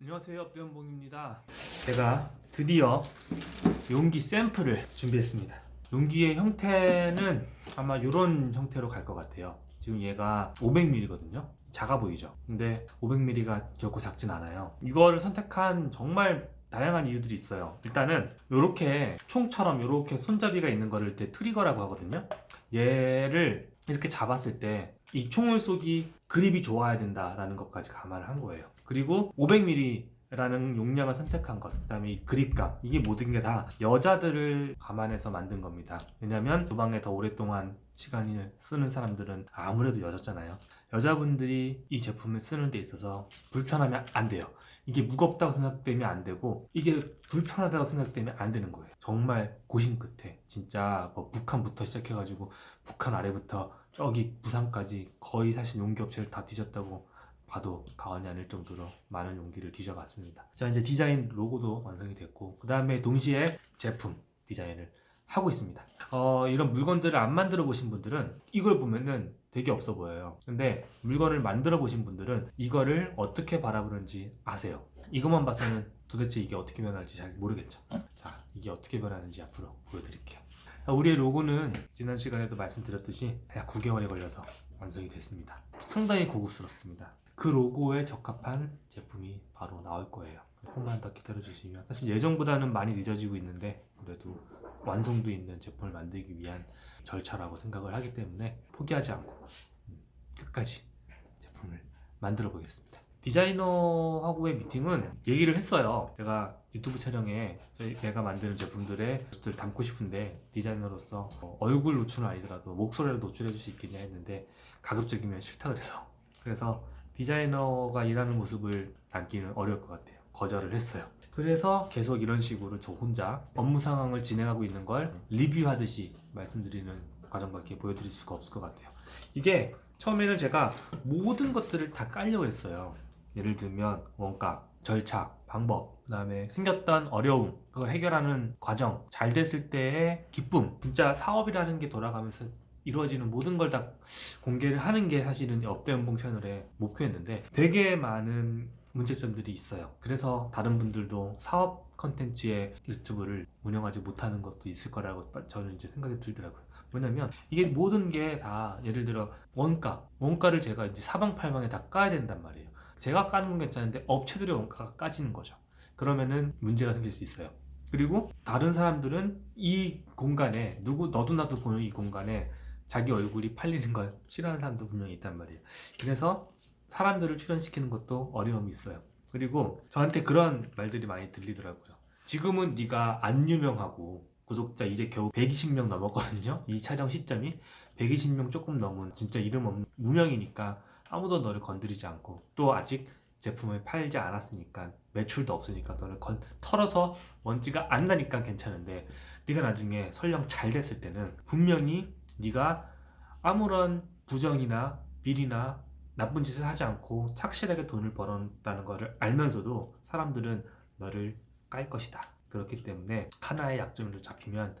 안녕하세요 업대원봉입니다. 제가 드디어 용기 샘플을 준비했습니다. 용기의 형태는 아마 이런 형태로 갈 것 같아요. 지금 얘가 500ml거든요. 작아 보이죠? 근데 500ml가 결코 작진 않아요. 이거를 선택한 정말 다양한 이유들이 있어요. 일단은 이렇게 총처럼 이렇게 손잡이가 있는 거를 이제 트리거라고 하거든요. 얘를 이렇게 잡았을 때 이 총을 쏘기 그립이 좋아야 된다라는 것까지 감안을 한 거예요. 그리고 500ml라는 용량을 선택한 것, 그 다음에 이 그립감 이게 모든 게 다 여자들을 감안해서 만든 겁니다. 왜냐하면 주방에 더 오랫동안 시간을 쓰는 사람들은 아무래도 여자잖아요. 여자분들이 이 제품을 쓰는 데 있어서 불편하면 안 돼요. 이게 무겁다고 생각되면 안 되고 이게 불편하다고 생각되면 안 되는 거예요. 정말 고심 끝에 진짜 뭐 북한부터 시작해가지고 북한 아래부터 저기 부산까지 거의 사실 용기 업체를 다 뒤졌다고 봐도 과언이 아닐 정도로 많은 용기를 뒤져봤습니다. 자 이제 디자인 로고도 완성이 됐고 그 다음에 동시에 제품 디자인을 하고 있습니다. 어, 이런 물건들을 안 만들어 보신 분들은 이걸 보면은 되게 없어 보여요. 근데 물건을 만들어 보신 분들은 이거를 어떻게 바라보는지 아세요. 이것만 봐서는 도대체 이게 어떻게 변할지 잘 모르겠죠. 자, 이게 어떻게 변하는지 앞으로 보여드릴게요. 자, 우리의 로고는 지난 시간에도 말씀드렸듯이 약 9개월이 걸려서 완성이 됐습니다. 상당히 고급스럽습니다. 그 로고에 적합한 제품이 바로 나올 거예요. 조금만 더 기다려주시면 사실 예정보다는 많이 늦어지고 있는데 그래도 완성도 있는 제품을 만들기 위한 절차라고 생각을 하기 때문에 포기하지 않고 음, 끝까지 제품을 만들어 보겠습니다. 디자이너하고의 미팅은 얘기를 했어요. 제가 유튜브 촬영에 저희 내가 만드는 제품들의 모습들을 담고 싶은데 디자이너로서 어, 얼굴 노출은 아니더라도 목소리를 노출해 줄 수 있겠냐 했는데 가급적이면 싫다 그래서 그래서 디자이너가 일하는 모습을 담기는 어려울 것 같아요. 거절을 했어요. 그래서 계속 이런 식으로 저 혼자 업무 상황을 진행하고 있는 걸 리뷰하듯이 말씀드리는 과정밖에 보여드릴 수가 없을 것 같아요. 이게 처음에는 제가 모든 것들을 다 깔려고 했어요. 예를 들면 원가, 절차, 방법, 그 다음에 생겼던 어려움, 그걸 해결하는 과정, 잘 됐을 때의 기쁨, 진짜 사업이라는 게 돌아가면서 이루어지는 모든 걸 다 공개를 하는 게 사실은 업대연봉 채널의 목표였는데 되게 많은 문제점들이 있어요. 그래서 다른 분들도 사업 컨텐츠의 유튜브를 운영하지 못하는 것도 있을 거라고 저는 이제 생각이 들더라고요. 뭐냐면 이게 모든 게 다 예를 들어 원가, 원가를 제가 이제 사방팔방에 다 까야 된단 말이에요. 제가 까는 건 괜찮은데 업체들의 원가가 까지는 거죠. 그러면은 문제가 생길 수 있어요. 그리고 다른 사람들은 이 공간에 누구 너도 나도 보는 이 공간에 자기 얼굴이 팔리는 걸 싫어하는 사람도 분명히 있단 말이에요. 그래서 사람들을 출연시키는 것도 어려움이 있어요. 그리고 저한테 그런 말들이 많이 들리더라고요. 지금은 네가 안 유명하고 구독자 이제 겨우 120명 넘었거든요. 이 촬영 시점이 120명 조금 넘은 진짜 이름 없는 무명이니까 아무도 너를 건드리지 않고 또 아직 제품을 팔지 않았으니까 매출도 없으니까 너를 건, 털어서 먼지가 안 나니까 괜찮은데 네가 나중에 설령 잘 됐을 때는 분명히 네가 아무런 부정이나 비리나 나쁜 짓을 하지 않고 착실하게 돈을 벌었다는 것을 알면서도 사람들은 너를 깔 것이다. 그렇기 때문에 하나의 약점으로 잡히면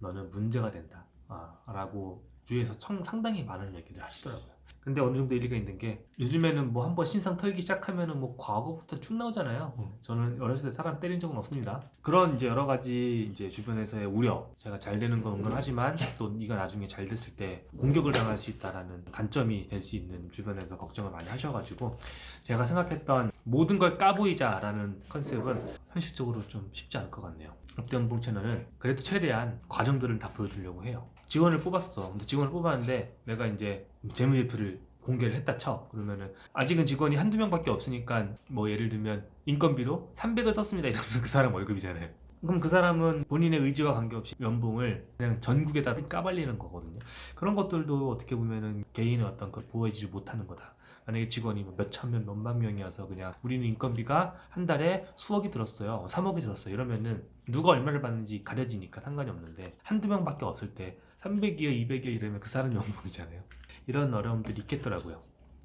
너는 문제가 된다. 아, 라고 주위에서 청, 상당히 많은 얘기를 하시더라고요. 근데 어느 정도 일리가 있는 게 요즘에는 뭐 한번 신상 털기 시작하면은 뭐 과거부터 쭉 나오잖아요. 저는 어렸을 때 사람 때린 적은 없습니다. 그런 이제 여러 가지 이제 주변에서의 우려, 제가 잘 되는 건 은근하지만 또 네가 나중에 잘 됐을 때 공격을 당할 수 있다라는 단점이 될 수 있는 주변에서 걱정을 많이 하셔가지고 제가 생각했던 모든 걸 까보이자라는 컨셉은 현실적으로 좀 쉽지 않을 것 같네요. 업대연봉 채널은 그래도 최대한 과정들을 다 보여주려고 해요. 직원을 뽑았어. 근데 직원을 뽑았는데 내가 이제 재무제표를 공개를 했다 쳐. 그러면은 아직은 직원이 한두 명밖에 없으니까 뭐 예를 들면 인건비로 300을 썼습니다. 이러면 그 사람 월급이잖아요. 그럼 그 사람은 본인의 의지와 관계없이 연봉을 그냥 전국에다 까발리는 거거든요. 그런 것들도 어떻게 보면은 개인의 어떤 걸 보여주지 못하는 거다. 만약에 직원이 뭐 몇천 명, 몇만 명이어서 그냥 우리는 인건비가 한 달에 수억이 들었어요. 3억이 들었어요. 이러면은 누가 얼마를 받는지 가려지니까 상관이 없는데 한두 명밖에 없을 때 300이요, 200이요 이러면 그 사람 연봉이잖아요. 이런 어려움들이 있겠더라고요.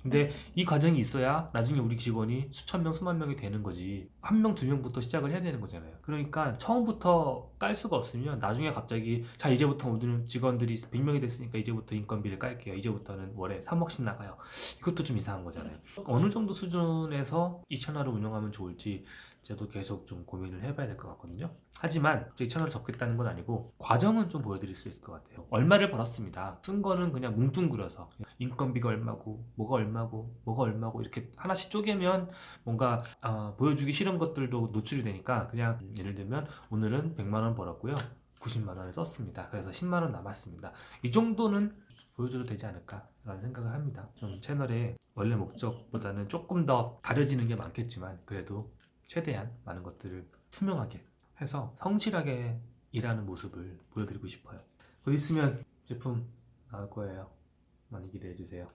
근데 이 과정이 있어야 나중에 우리 직원이 수천 명, 수만 명이 되는 거지. 한 명, 두 명부터 시작을 해야 되는 거잖아요. 그러니까 처음부터 깔 수가 없으면 나중에 갑자기 자, 이제부터 오늘 직원들이 100명이 됐으니까 이제부터 인건비를 깔게요. 이제부터는 월에 3억씩 나가요. 이것도 좀 이상한 거잖아요. 어느 정도 수준에서 이 채널을 운영하면 좋을지 저도 계속 좀 고민을 해봐야 될 것 같거든요. 하지만 이 채널을 접겠다는 건 아니고 과정은 좀 보여드릴 수 있을 것 같아요. 얼마를 벌었습니다. 쓴 거는 그냥 뭉뚱그려서 인건비가 얼마고 뭐가 얼마고 뭐가 얼마고 이렇게 하나씩 쪼개면 뭔가 어, 보여주기 싫은 것들도 노출이 되니까 그냥 예를 들면 오늘은 100만 원 벌었고요. 90만 원을 썼습니다. 그래서 10만 원 남았습니다. 이 정도는 보여줘도 되지 않을까라는 생각을 합니다. 좀 채널의 원래 목적보다는 조금 더 가려지는 게 많겠지만 그래도 최대한 많은 것들을 투명하게 해서 성실하게 일하는 모습을 보여드리고 싶어요. 곧 있으면 제품 나올 거예요. 많이 기대해 주세요.